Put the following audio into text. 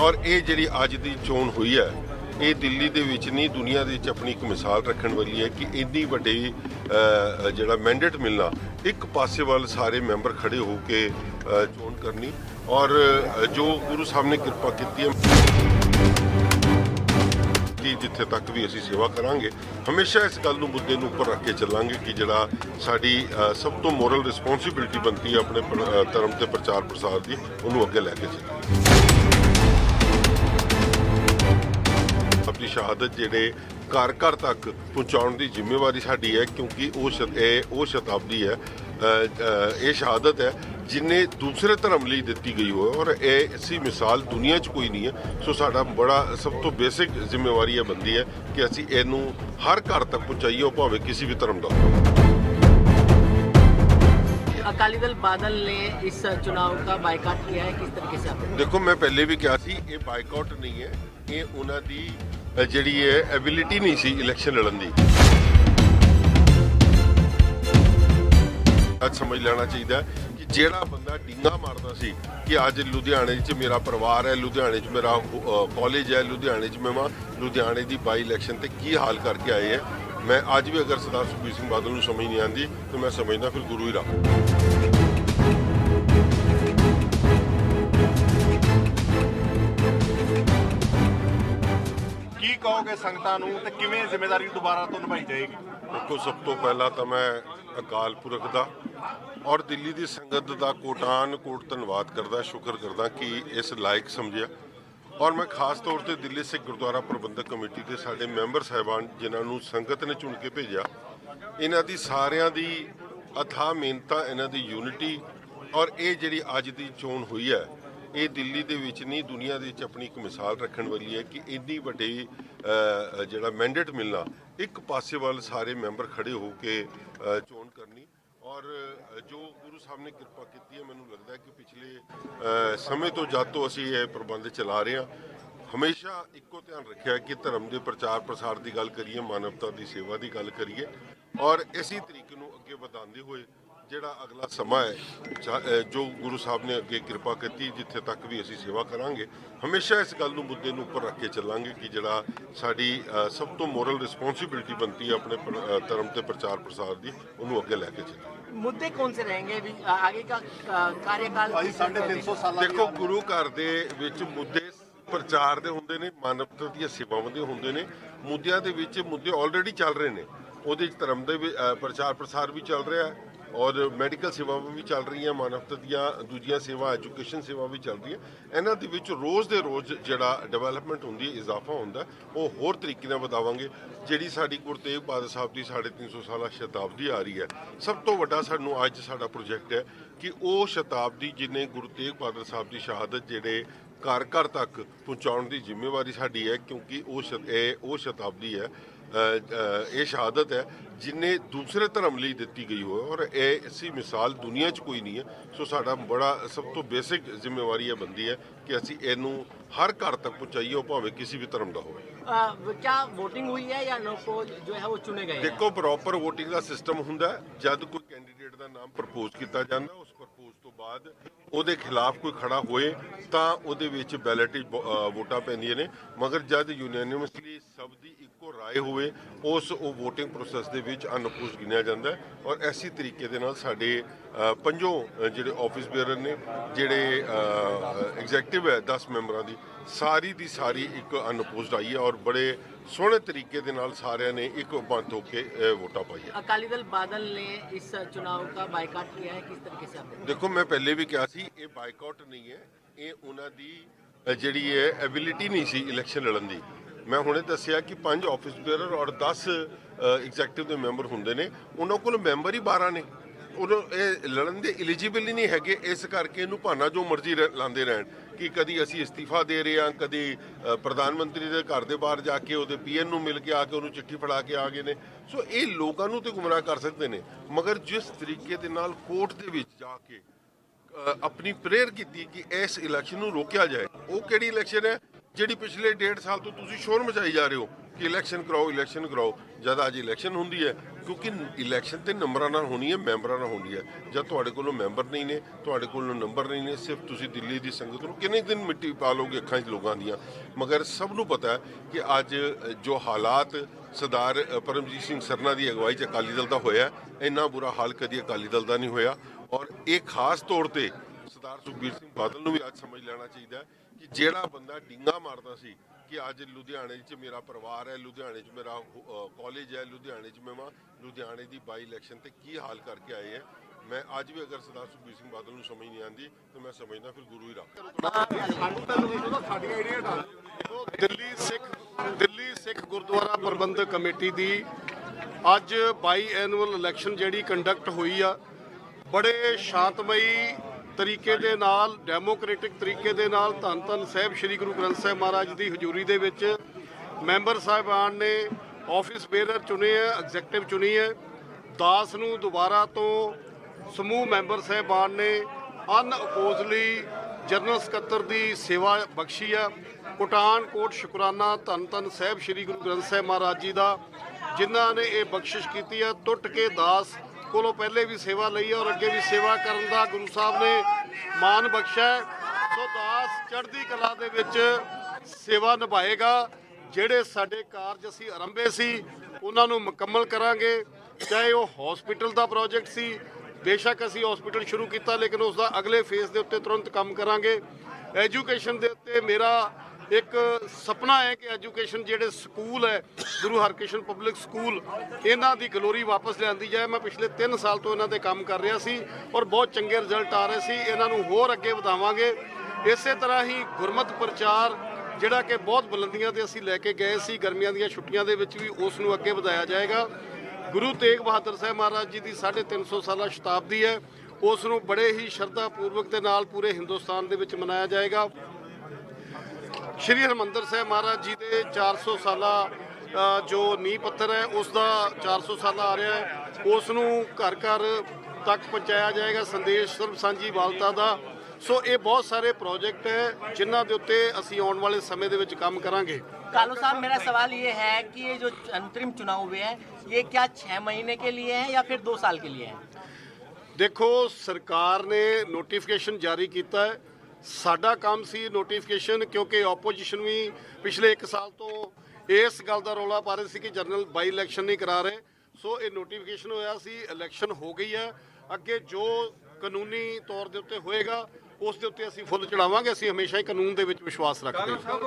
ਔਰ ਇਹ ਜਿਹੜੀ ਅੱਜ ਦੀ ਚੋਣ ਹੋਈ ਹੈ, ਇਹ ਦਿੱਲੀ ਦੇ ਵਿੱਚ ਨਹੀਂ, ਦੁਨੀਆ ਦੇ ਵਿੱਚ ਆਪਣੀ ਇੱਕ ਮਿਸਾਲ ਰੱਖਣ ਵਾਲੀ ਹੈ ਕਿ ਇੰਨੀ ਵੱਡੀ ਜਿਹੜਾ ਮੈਂਡੇਟ ਮਿਲਣਾ, ਇੱਕ ਪਾਸੇ ਵੱਲ ਸਾਰੇ ਮੈਂਬਰ ਖੜੇ ਹੋ ਕੇ ਚੋਣ ਕਰਨੀ ਔਰ ਜੋ ਗੁਰੂ ਸਾਹਿਬ ਨੇ ਕਿਰਪਾ ਕੀਤੀ ਹੈ, ਕਿ ਜਿੱਥੇ ਤੱਕ ਵੀ ਅਸੀਂ ਸੇਵਾ ਕਰਾਂਗੇ, ਹਮੇਸ਼ਾ ਇਸ ਗੱਲ ਨੂੰ ਮੁੱਦੇ ਨੂੰ ਉੱਪਰ ਰੱਖ ਕੇ ਚੱਲਾਂਗੇ ਕਿ ਜਿਹੜਾ ਸਾਡੀ ਸਭ ਤੋਂ ਮੋਰਲ ਰਿਸਪੌਂਸਿਬਿਲਟੀ ਬਣਦੀ ਹੈ ਆਪਣੇ ਧਰਮ ਤੇ ਪ੍ਰਚਾਰ ਪ੍ਰਸਾਰ ਦੀ, ਉਹਨੂੰ ਅੱਗੇ ਲੈ ਕੇ ਚੱਲੀਏ। ਆਪਣੀ ਸ਼ਹਾਦਤ ਜਿਹੜੇ ਘਰ ਘਰ ਤੱਕ ਪਹੁੰਚਾਉਣ ਦੀ ਜ਼ਿੰਮੇਵਾਰੀ ਸਾਡੀ ਹੈ ਕਿਉਂਕਿ ਉਹ ਸ਼ਤ- ਇਹ ਉਹ ਸ਼ਤਾਬਦੀ ਹੈ ਅ, ਅ, ਇਹ ਸ਼ਹਾਦਤ ਹੈ ਜਿਨੇ ਦੂਸਰੇ ਧਰਮ ਲਈ ਦਿੱਤੀ ਗਈ ਹੋਏ ਔਰ ਇਹ ਐਸੀ ਮਿਸਾਲ ਦੁਨੀਆ 'ਚ ਕੋਈ ਨਹੀਂ ਹੈ ਸੋ ਸਾਡਾ ਬੜਾ ਸਭ ਤੋਂ ਬੇਸਿਕ ਜ਼ਿੰਮੇਵਾਰੀ ਇਹ ਬੰਦੀ ਹੈ ਕਿ ਅਸੀਂ ਇਹਨੂੰ ਹਰ ਘਰ ਤੱਕ ਪਹੁੰਚਾਈਏ ਉਹ ਭਾਵੇਂ ਕਿਸੇ ਵੀ ਧਰਮ ਦਾ ਹੋਵੇ अकाली दल बादल ने इस चुनाव का बायकाट किया है किस तरीके से आप ਦੇਖੋ ਮੈਂ ਪਹਿਲੇ ਵੀ ਕਿਹਾ ਸੀ ਇਹ ਬਾਈਕਾਟ ਨਹੀਂ ਹੈ ਇਹ ਉਹਨਾਂ ਦੀ ਅ, ਜਿਹੜੀ ਹੈ ਐਬਿਲਿਟੀ ਨਹੀਂ ਸੀ ਇਲੈਕਸ਼ਨ ਲੜਨ ਦੀ। ਅੱਜ ਸਮਝ ਲੈਣਾ ਚਾਹੀਦਾ ਕਿ ਜਿਹੜਾ ਬੰਦਾ ਡਿੰਗਾ ਮਾਰਦਾ ਸੀ ਕਿ ਅੱਜ ਲੁਧਿਆਣੇ 'ਚ ਮੇਰਾ ਪਰਿਵਾਰ ਹੈ ਲੁਧਿਆਣੇ 'ਚ ਮੇਰਾ ਕਾਲਜ ਹੈ ਲੁਧਿਆਣੇ 'ਚ ਮੈਂ ਵਾਂ, ਲੁਧਿਆਣੇ ਦੀ ਬਾਈ ਇਲੈਕਸ਼ਨ ਤੇ ਕੀ ਹਾਲ ਕਰਕੇ ਆਏ ਹੈ ਮੈਂ ਅੱਜ ਵੀ ਅਗਰ ਸਰਦਾਰ ਸੁਖਬੀਰ ਸਿੰਘ ਬਾਦਲ ਨੂੰ ਸਮਝ ਨਹੀਂ ਆਉਂਦੀ ਤਾਂ ਮੈਂ ਸਮਝਦਾ ਫਿਰ ਗੁਰੂ ਹੀ ਰੱਬ। ਕਹੋਗੇ ਸੰਗਤਾਂ ਨੂੰ ਤੇ ਕਿਵੇਂ ਜ਼ਿੰਮੇਵਾਰੀ ਦੁਬਾਰਾ ਤੋਂ ਨਿਭਾਈ ਜਾਏਗੀ? ਦੇਖੋ, ਸਭ ਤੋਂ ਪਹਿਲਾਂ ਤਾਂ ਮੈਂ ਅਕਾਲ ਪੁਰਖ ਦਾ ਔਰ ਦਿੱਲੀ ਦੀ ਸੰਗਤ ਦਾ ਕੋਟਾਨ ਕੋਟ ਧੰਨਵਾਦ ਕਰਦਾ, ਸ਼ੁਕਰ ਕਰਦਾ ਕਿ ਇਸ ਲਾਇਕ ਸਮਝਿਆ। ਔਰ ਮੈਂ ਖਾਸ ਤੌਰ ਤੇ ਦਿੱਲੀ ਸਿੱਖ ਗੁਰਦੁਆਰਾ ਪ੍ਰਬੰਧਕ ਕਮੇਟੀ ਦੇ ਸਾਡੇ ਮੈਂਬਰ ਸਾਹਿਬਾਨ ਜਿਨ੍ਹਾਂ ਨੂੰ ਸੰਗਤ ਨੇ ਚੁਣ ਕੇ ਭੇਜਿਆ, ਇਹਨਾਂ ਦੀ ਸਾਰਿਆਂ ਦੀ ਅਥਾ ਮਿਹਨਤਾਂ, ਇਹਨਾਂ ਦੀ ਯੂਨਿਟੀ ਔਰ ਇਹ ਜਿਹੜੀ ਅੱਜ ਦੀ ਚੋਣ ਹੋਈ ਹੈ ਇਹ ਦਿੱਲੀ ਦੇ ਵਿੱਚ ਨਹੀਂ, ਦੁਨੀਆ ਦੇ ਵਿੱਚ ਆਪਣੀ ਇੱਕ ਮਿਸਾਲ ਰੱਖਣ ਵਾਲੀ ਹੈ ਕਿ ਇੰਨੀ ਵੱਡੀ ਜਿਹੜਾ ਮੈਂਡੇਟ ਮਿਲਣਾ, ਇੱਕ ਪਾਸੇ ਵੱਲ ਸਾਰੇ ਮੈਂਬਰ ਖੜੇ ਹੋ ਕੇ ਚੋਣ ਕਰਨੀ। ਔਰ ਜੋ ਗੁਰੂ ਸਾਹਿਬ ਨੇ ਕਿਰਪਾ ਕੀਤੀ ਹੈ, ਮੈਨੂੰ ਲੱਗਦਾ ਹੈ ਕਿ ਪਿਛਲੇ ਸਮੇਂ ਤੋਂ ਜਦ ਤੋਂ ਅਸੀਂ ਇਹ ਪ੍ਰਬੰਧ ਚਲਾ ਰਹੇ ਹਾਂ, ਹਮੇਸ਼ਾ ਇੱਕੋ ਧਿਆਨ ਰੱਖਿਆ ਕਿ ਧਰਮ ਦੇ ਪ੍ਰਚਾਰ ਪ੍ਰਸਾਰ ਦੀ ਗੱਲ ਕਰੀਏ, ਮਾਨਵਤਾ ਦੀ ਸੇਵਾ ਦੀ ਗੱਲ ਕਰੀਏ। ਔਰ ਇਸੇ ਤਰੀਕੇ ਨੂੰ ਅੱਗੇ ਵਧਾਉਂਦੇ ਹੋਏ ਜਿਹੜਾ ਅਗਲਾ ਸਮਾਂ ਹੈ ਜੋ ਗੁਰੂ ਸਾਹਿਬ ਨੇ ਅੱਗੇ ਕਿਰਪਾ ਕੀਤੀ ਜਿੱਥੇ ਤੱਕ ਵੀ ਅਸੀਂ ਸੇਵਾ ਕਰਾਂਗੇ ਹਮੇਸ਼ਾ ਇਸ ਗੱਲ ਨੂੰ ਮੁੱਦੇ ਨੂੰ ਉੱਪਰ ਰੱਖ ਕੇ ਚੱਲਾਂਗੇ ਕਿ ਜਿਹੜਾ ਸਾਡੀ ਸਭ ਤੋਂ ਮੋਰਲ ਰਿਸਪੌਂਸਿਬਿਲਟੀ ਬਣਦੀ ਹੈ ਆਪਣੇ ਧਰਮ ਤੇ ਪ੍ਰਚਾਰ ਪ੍ਰਸਾਰ ਦੀ ਉਹਨੂੰ ਅੱਗੇ ਲੈ ਕੇ ਚੱਲਾਂਗੇ ਮੁੱਦੇ ਕੌਣ ਸੇ ਰਹਿਣਗੇ ਵੀ ਆਗੇ ਦਾ ਕਾਰਜਕਾਲ 350 ਸਾਲਾਂ ਦੇਖੋ ਗੁਰੂ ਘਰ ਦੇ ਵਿੱਚ ਮੁੱਦੇ ਪ੍ਰਚਾਰ ਦੇ ਹੁੰਦੇ ਨੇ ਮਾਨਵਤਾ ਦੀਆਂ ਸੇਵਾਵਾਂ ਦੇ ਹੁੰਦੇ ਨੇ ਮੁੱਦਿਆਂ ਦੇ ਵਿੱਚ ਮੁੱਦੇ ਆਲਰੇਡੀ ਚੱਲ ਰਹੇ ਨੇ। ਉਹਦੇ ਧਰਮ ਦੇ ਪ੍ਰਚਾਰ ਪ੍ਰਸਾਰ ਵੀ ਚੱਲ ਰਿਹਾ ਹੈ ਔਰ ਮੈਡੀਕਲ ਸੇਵਾਵਾਂ ਵੀ ਚੱਲ ਰਹੀਆਂ ਮਾਨਵਤਾ ਦੀਆਂ, ਦੂਜੀਆਂ ਸੇਵਾ, ਐਜੂਕੇਸ਼ਨ ਸੇਵਾ ਵੀ ਚੱਲ ਰਹੀਆਂ। ਇਹਨਾਂ ਦੇ ਵਿੱਚ ਰੋਜ਼ ਦੇ ਰੋਜ਼ ਜਿਹੜਾ ਡਿਵੈਲਪਮੈਂਟ ਹੁੰਦੀ ਹੈ, ਇਜ਼ਾਫਾ ਹੁੰਦਾ ਉਹ ਹੋਰ ਤਰੀਕੇ ਨਾਲ ਵਧਾਵਾਂਗੇ। ਜਿਹੜੀ ਸਾਡੀ ਗੁਰੂ ਤੇਗ ਬਹਾਦਰ ਸਾਹਿਬ ਦੀ 350 ਸਾਲਾ ਸ਼ਤਾਬਦੀ ਆ ਰਹੀ ਹੈ, ਸਭ ਤੋਂ ਵੱਡਾ ਸਾਨੂੰ ਅੱਜ ਸਾਡਾ ਪ੍ਰੋਜੈਕਟ ਹੈ ਕਿ ਉਹ ਸ਼ਤਾਬਦੀ ਜਿਹਨੇ ਗੁਰੂ ਤੇਗ ਬਹਾਦਰ ਸਾਹਿਬ ਦੀ ਸ਼ਹਾਦਤ ਜਿਹੜੇ ਘਰ ਘਰ ਤੱਕ ਪਹੁੰਚਾਉਣ ਦੀ ਜ਼ਿੰਮੇਵਾਰੀ ਸਾਡੀ ਹੈ, ਕਿਉਂਕਿ ਉਹ ਸ਼ਤ- ਇਹ ਉਹ ਸ਼ਤਾਬਦੀ ਹੈ ਇਹ ਸ਼ਹਾਦਤ ਹੈ ਜਿਨੇ ਦੂਸਰੇ ਧਰਮ ਲਈ ਦਿੱਤੀ ਗਈ ਹੋਵੇ ਔਰ ਇਹ ਇਸੀ ਮਿਸਾਲ ਦੁਨੀਆ 'ਚ ਕੋਈ ਨਹੀਂ ਹੈ। ਸੋ ਸਾਡਾ ਬੜਾ ਸਭ ਤੋਂ ਬੇਸਿਕ ਜ਼ਿੰਮੇਵਾਰੀ ਇਹ ਬੰਦੀ ਹੈ ਕਿ ਅਸੀਂ ਇਹਨੂੰ ਹਰ ਘਰ ਤੱਕ ਪਹੁੰਚਾਈਏ ਉਹ ਭਾਵੇਂ ਕਿਸੇ ਵੀ ਧਰਮ ਦਾ ਹੋਵੇ। ਕਿਆ VOTING ਹੋਈ ਹੈ ਜਾਂ ਲੋਕੋ ਜੋ ਹੈ ਉਹ ਚੁਣੇ ਗਏ ਦੇਖੋ ਪ੍ਰੋਪਰ VOTING ਦਾ ਸਿਸਟਮ ਹੁੰਦਾ ਜਦ ਕੋਈ ਕੈਂਡੀਡੇਟ ਦਾ ਨਾਮ ਪ੍ਰਪੋਜ਼ ਕੀਤਾ ਜਾਂਦਾ ਉਸ ਪ੍ਰਪੋਜ਼ ਤੋਂ ਬਾਅਦ ਉਹਦੇ ਖਿਲਾਫ ਕੋਈ ਖੜਾ ਹੋਏ ਤਾਂ ਉਹਦੇ ਵਿੱਚ ਬੈਲਟ ਵੋਟਾਂ ਪੈਂਦੀਆਂ ਨੇ। ਮਗਰ ਜਦ ਯੂਨੈਨਿਮਸਲੀ ਸਭ ਦੀ ਇੱਕੋ ਰਾਏ ਹੋਵੇ ਹੋਵੇ ਉਸ ਉਹ VOTING ਪ੍ਰੋਸੈਸ ਦੇ ਵਿੱਚ ਅਨਪੋਜ਼ਡ ਗਿਣਿਆ ਜਾਂਦਾ ਹੈ ਔਰ ਐਸੀ ਤਰੀਕੇ ਦੇ ਨਾਲ ਸਾਡੇ ਪੰਜੋਂ ਜਿਹੜੇ ਆਫਿਸ ਬੇਅਰਰ ਨੇ ਜਿਹੜੇ ਐਗਜ਼ੈਕਟਿਵ ਹੈ 10 ਮੈਂਬਰਾਂ ਦੀ ਸਾਰੀ ਦੀ ਸਾਰੀ ਇੱਕ ਅਨਪੋਜ਼ਡ ਆਈ ਹੈ ਔਰ ਬੜੇ ਸੋਹਣੇ ਤਰੀਕੇ ਦੇ ਨਾਲ ਸਾਰਿਆਂ ਨੇ ਇੱਕ ਬੰਦ ਹੋ ਕੇ ਵੋਟਾਂ ਪਾਈਆਂ। ਅਕਾਲੀ ਦਲ ਬਾਦਲ ਨੇ ਇਸ ਚੁਣਾਵ ਦਾ ਬਾਈਕਾਟ ਕੀਤਾ ਹੈ ਕਿਸ ਤਰੀਕੇ ਸੇ ਆਪ ਦੇਖੋ ਮੈਂ ਪਹਿਲੇ ਵੀ ਕਿਹਾ ਸੀ ਇਹ ਬਾਈਕਾਟ ਨਹੀਂ ਹੈ ਇਹ ਉਹਨਾਂ ਦੀ ਜਿਹੜੀ ਹੈ ਐਬਿਲਿਟੀ ਨਹੀਂ ਸੀ ਇਲੈਕਸ਼ਨ ਲੜਨ ਦੀ। ਮੈਂ ਹੁਣੇ ਦੱਸਿਆ ਕਿ ਪੰਜ ਆਫਿਸ ਬੇਅਰਰ ਔਰ 10 ਐਗਜ਼ੈਕਟਿਵ ਦੇ ਮੈਂਬਰ ਹੁੰਦੇ ਨੇ। ਉਹਨਾਂ ਕੋਲ ਮੈਂਬਰ ਹੀ 12 ਨੇ। ਉਹਨੂੰ ਇਹ ਲੜਨ ਦੇ ਐਲੀਜੀਬਲ ਹੀ ਨਹੀਂ ਹੈਗੇ। ਇਸ ਕਰਕੇ ਇਹਨੂੰ ਭਾਨਾ ਜੋ ਮਰਜ਼ੀ ਰ- ਲਾਉਂਦੇ ਰਹਿਣ। ਕਿ ਕਦੀ ਅਸੀਂ ਅਸਤੀਫਾ ਦੇ ਰਹੇ ਹਾਂ, ਕਦੀ ਪ੍ਰਧਾਨ ਮੰਤਰੀ ਦੇ ਘਰ ਦੇ ਬਾਹਰ ਜਾ ਕੇ ਉਹਦੇ ਪੀਐਨ ਨੂੰ ਮਿਲ ਕੇ ਆ ਕੇ ਉਹਨੂੰ ਚਿੱਠੀ ਫੜਾ ਕੇ ਆ ਗਏ ਨੇ। ਸੋ ਇਹ ਲੋਕਾਂ ਨੂੰ ਤੇ ਗੁੰਮਰਾਹ ਕਰ ਸਕਦੇ ਨੇ। ਮਗਰ ਜਿਸ ਤਰੀਕੇ ਦੇ ਨਾਲ ਕੋਰਟ ਦੇ ਵਿੱਚ ਜਾ ਕੇ ਆਪਣੀ ਪ੍ਰੇਅਰ ਕੀਤੀ ਕਿ ਇਸ ਇਲੈਕਸ਼ਨ ਨੂੰ ਰੋਕਿਆ ਜਾਏ। ਉਹ ਕਿਹੜੀ ਇਲੈਕਸ਼ਨ ਹੈ? ਜਿਹੜੀ ਪਿਛਲੇ ਡੇਢ ਸਾਲ ਤੋਂ ਤੁਸੀਂ ਸ਼ੋਰ ਮਚਾਈ ਜਾ ਰਹੇ ਹੋ ਕਿ ਇਲੈਕਸ਼ਨ ਕਰਾਓ ਇਲੈਕਸ਼ਨ ਕਰਾਓ, ਜਦ ਅੱਜ ਇਲੈਕਸ਼ਨ ਹੁੰਦੀ ਹੈ, ਕਿਉਂਕਿ ਇਲੈਕਸ਼ਨ ਤੇ ਨੰਬਰਾਂ ਨਾਲ ਹੋਣੀ ਹੈ, ਮੈਂਬਰਾਂ ਨਾਲ ਹੋਣੀ ਹੈ। ਜਦ ਤੁਹਾਡੇ ਕੋਲੋਂ ਮੈਂਬਰ ਨਹੀਂ ਨੇ, ਤੁਹਾਡੇ ਕੋਲੋਂ ਨੰਬਰ ਨਹੀਂ ਨੇ, ਸਿਰਫ ਤੁਸੀਂ ਦਿੱਲੀ ਦੀ ਸੰਗਤ ਨੂੰ ਕਿੰਨੇ ਦਿਨ ਮਿੱਟੀ ਪਾ ਲੋਗੇ ਅੱਖਾਂ 'ਚ ਲੋਕਾਂ ਦੀਆਂ। ਮਗਰ ਸਭ ਨੂੰ ਪਤਾ ਹੈ ਕਿ ਅੱਜ ਜੋ ਹਾਲਾਤ ਸਰਦਾਰ ਪਰਮਜੀਤ ਸਿੰਘ ਸਰਨਾ ਦੀ ਅਗਵਾਈ 'ਚ ਅਕਾਲੀ ਦਲ ਦਾ ਹੋਇਆ, ਇੰਨਾ ਬੁਰਾ ਹਾਲ ਕਦੀ ਅਕਾਲੀ ਦਲ ਦਾ ਨਹੀਂ ਹੋਇਆ। ਔਰ ਇਹ ਖਾਸ ਤੌਰ ਤੇ ਸਰਦਾਰ ਸੁਖਬੀਰ ਸਿੰਘ ਬਾਦਲ ਨੂੰ ਵੀ ਅੱਜ ਸਮਝ ਲੈਣਾ ਚਾਹੀਦਾ ਹੈ ਕਿ ਜਿਹੜਾ ਬੰਦਾ ਡਿੰਗਾ ਮਾਰਦਾ ਸੀ ਕਿ ਅੱਜ ਲੁਧਿਆਣੇ 'ਚ ਮੇਰਾ ਪਰਿਵਾਰ ਹੈ ਲੁਧਿਆਣੇ 'ਚ ਮੇਰਾ ਕਾਲਜ ਹੈ ਲੁਧਿਆਣੇ 'ਚ ਮੈਂ ਵਾਂ ਲੁਧਿਆਣੇ ਦੀ ਬਾਈ ਇਲੈਕਸ਼ਨ ਤੇ ਕੀ ਹਾਲ ਕਰਕੇ ਆਏ ਹੈ ਮੈਂ ਅੱਜ ਵੀ ਅਗਰ ਸਰਦਾਰ ਸੁਖਬੀਰ ਸਿੰਘ ਬਾਦਲ ਨੂੰ ਸਮਝ ਨਹੀਂ ਆਂਦੀ ਤੇ ਮੈਂ ਸਮਝਦਾ ਫਿਰ ਗੁਰੂ ਹੀ ਰੱਬ। ਦਿੱਲੀ ਸਿੱਖ ਦਿੱਲੀ ਸਿੱਖ ਗੁਰਦੁਆਰਾ ਪ੍ਰਬੰਧਕ ਕਮੇਟੀ ਦੀ ਅੱਜ 22 ਐਨੂਅਲ ਇਲੈਕਸ਼ਨ ਜਿਹੜੀ ਕੰਡਕਟ ਹੋਈ ਆ ਬੜੇ ਸ਼ਾਂਤਮਈ ਤਰੀਕੇ ਦੇ ਨਾਲ, ਡੈਮੋਕ੍ਰੈਟਿਕ ਤਰੀਕੇ ਦੇ ਨਾਲ ਧੰਨ ਧੰਨ ਸਾਹਿਬ ਸ੍ਰੀ ਗੁਰੂ ਗ੍ਰੰਥ ਸਾਹਿਬ ਮਹਾਰਾਜ ਦੀ ਹਜ਼ੂਰੀ ਦੇ ਵਿੱਚ ਮੈਂਬਰ ਸਾਹਿਬਾਨ ਨੇ ਆਫਿਸ ਬੇਰਰ ਚੁਣੇ ਆ ਐਗਜ਼ੈਕਟਿਵ ਚੁਣੀ ਹੈ। ਦਾਸ ਨੂੰ ਦੁਬਾਰਾ ਤੋਂ ਸਮੂਹ ਮੈਂਬਰ ਸਾਹਿਬਾਨ ਨੇ ਅਨਅਪੋਜ਼ਲੀ ਜਨਰਲ ਸਕੱਤਰ ਦੀ ਸੇਵਾ ਬਖਸ਼ੀ ਆ। ਪਠਾਨਕੋਟ ਸ਼ੁਕਰਾਨਾ ਧੰਨ ਧੰਨ ਸਾਹਿਬ ਸ੍ਰੀ ਗੁਰੂ ਗ੍ਰੰਥ ਸਾਹਿਬ ਮਹਾਰਾਜ ਜੀ ਦਾ, ਜਿਨ੍ਹਾਂ ਨੇ ਇਹ ਬਖਸ਼ਿਸ਼ ਕੀਤੀ ਆ। ਟੁੱਟ ਕੇ ਦਾਸ ਕੋਲੋਂ ਪਹਿਲੇ ਵੀ ਸੇਵਾ ਲਈ ਔਰ ਅੱਗੇ ਵੀ ਸੇਵਾ ਕਰਨ ਦਾ ਗੁਰੂ ਸਾਹਿਬ ਨੇ ਮਾਨ ਬਖਸ਼ਿਆ ਸੋ ਦਾਸ ਚੜ੍ਹਦੀ ਕਲਾ ਦੇ ਵਿੱਚ ਸੇਵਾ ਨਿਭਾਏਗਾ। ਜਿਹੜੇ ਸਾਡੇ ਕਾਰਜ ਅਸੀਂ ਆਰੰਭੇ ਸੀ, ਉਹਨਾਂ ਨੂੰ ਮੁਕੰਮਲ ਕਰਾਂਗੇ। ਚਾਹੇ ਉਹ ਹਸਪੀਟਲ ਦਾ ਪ੍ਰੋਜੈਕਟ ਸੀ, ਬੇਸ਼ੱਕ ਅਸੀਂ ਹਸਪੀਟਲ ਸ਼ੁਰੂ ਕੀਤਾ, ਲੇਕਿਨ ਉਸ ਦਾ ਅਗਲੇ ਫੇਜ਼ ਦੇ ਉੱਤੇ ਤੁਰੰਤ ਕੰਮ ਕਰਾਂਗੇ। ਐਜੂਕੇਸ਼ਨ ਦੇ ਉੱਤੇ ਮੇਰਾ ਇੱਕ ਸੁਪਨਾ ਹੈ ਕਿ ਐਜੂਕੇਸ਼ਨ ਜਿਹੜੇ ਸਕੂਲ ਹੈ, ਗੁਰੂ ਹਰਕ੍ਰਿਸ਼ਨ ਪਬਲਿਕ ਸਕੂਲ, ਇਹਨਾਂ ਦੀ ਗਲੋਰੀ ਵਾਪਸ ਲਿਆਂਦੀ ਜਾਏ। ਮੈਂ ਪਿਛਲੇ 3 ਸਾਲ ਤੋਂ ਇਹਨਾਂ ਤੇ ਕੰਮ ਕਰ ਰਿਹਾ ਸੀ ਔਰ ਬਹੁਤ ਚੰਗੇ ਰਿਜ਼ਲਟ ਆ ਰਹੇ ਸੀ। ਇਹਨਾਂ ਨੂੰ ਹੋਰ ਅੱਗੇ ਵਧਾਵਾਂਗੇ। ਇਸੇ ਤਰ੍ਹਾਂ ਹੀ ਗੁਰਮਤ ਪ੍ਰਚਾਰ, ਜਿਹੜਾ ਕਿ ਬਹੁਤ ਬੁਲੰਦੀਆਂ ਤੇ ਅਸੀਂ ਲੈ ਕੇ ਗਏ ਸੀ, ਗਰਮੀਆਂ ਦੀਆਂ ਛੁੱਟੀਆਂ ਦੇ ਵਿੱਚ ਵੀ ਉਸ ਨੂੰ ਅੱਗੇ ਵਧਾਇਆ ਜਾਏਗਾ। ਗੁਰੂ ਤੇਗ ਬਹਾਦਰ ਸਾਹਿਬ ਮਹਾਰਾਜ ਜੀ ਦੀ 350 ਸਾਲਾ ਸ਼ਤਾਬਦੀ ਹੈ। ਉਸ ਨੂੰ ਬੜੇ ਹੀ ਸ਼ਰਧਾ ਪੂਰਵਕ ਦੇ ਨਾਲ ਪੂਰੇ ਹਿੰਦੁਸਤਾਨ ਦੇ ਵਿੱਚ ਮਨਾਇਆ ਜਾਏਗਾ। ਸ਼੍ਰੀ ਹਰਮੰਦਰ ਸਾਹਿਬ ਮਹਾਰਾਜ ਜੀ ਦੇ 400 ਸਾਲਾ ਅ, ਜੋ ਨੀਂਹ ਪੱਥਰ ਹੈ ਉਸ ਦਾ 400 ਸਾਲਾ ਆ ਰਿਹਾ ਹੈ ਉਸ ਨੂੰ ਘਰ ਘਰ ਤੱਕ ਪਹੁੰਚਾਇਆ ਜਾਏਗਾ ਸੰਦੇਸ਼ ਸਰਬ ਸਾਂਝੀ ਵਾਲਤਾ ਦਾ ਸੋ ਇਹ ਬਹੁਤ ਸਾਰੇ ਪ੍ਰੋਜੈਕਟ ਹੈ ਜਿਨ੍ਹਾਂ ਦੇ ਉੱਤੇ ਅਸੀਂ ਆਉਣ ਵਾਲੇ ਸਮੇਂ ਦੇ ਵਿੱਚ ਕੰਮ ਕਰਾਂਗੇ कालू साहब मेरा सवाल ये है कि ये जो अंतरिम चुनाव हुए हैं ये क्या छह महीने के लिए हैं या फिर दो साल के लिए हैं ਦੇਖੋ ਸਰਕਾਰ ਨੇ ਨੋਟੀਫਿਕੇਸ਼ਨ ਜਾਰੀ ਕੀਤਾ ਹੈ ਸਾਡਾ ਕੰਮ ਸੀ ਨੋਟੀਫਿਕੇਸ਼ਨ ਕਿਉਂਕਿ ਆਪੋਜੀਸ਼ਨ ਵੀ ਪਿਛਲੇ 1 ਸਾਲ ਤੋਂ ਇਸ ਗੱਲ ਦਾ ਰੌਲਾ ਪਾ ਰਹੇ ਸੀ ਕਿ ਜਨਰਲ ਬਾਈ ਇਲੈਕਸ਼ਨ ਨਹੀਂ ਕਰਾ ਰਹੇ। ਸੋ ਇਹ ਨੋਟੀਫਿਕੇਸ਼ਨ ਹੋਇਆ ਸੀ ਇਲੈਕਸ਼ਨ ਹੋ ਗਈ ਹੈ। ਅੱਗੇ ਜੋ ਕਾਨੂੰਨੀ ਤੌਰ ਦੇ ਉੱਤੇ ਹੋਏਗਾ, ਉਸ ਦੇ ਉੱਤੇ ਅਸੀਂ ਫੁੱਲ ਚੜਾਵਾਂਗੇ। ਅਸੀਂ ਹਮੇਸ਼ਾ ਹੀ ਕਾਨੂੰਨ ਦੇ ਵਿੱਚ ਵਿਸ਼ਵਾਸ ਰੱਖਦੇ ਹਾਂ।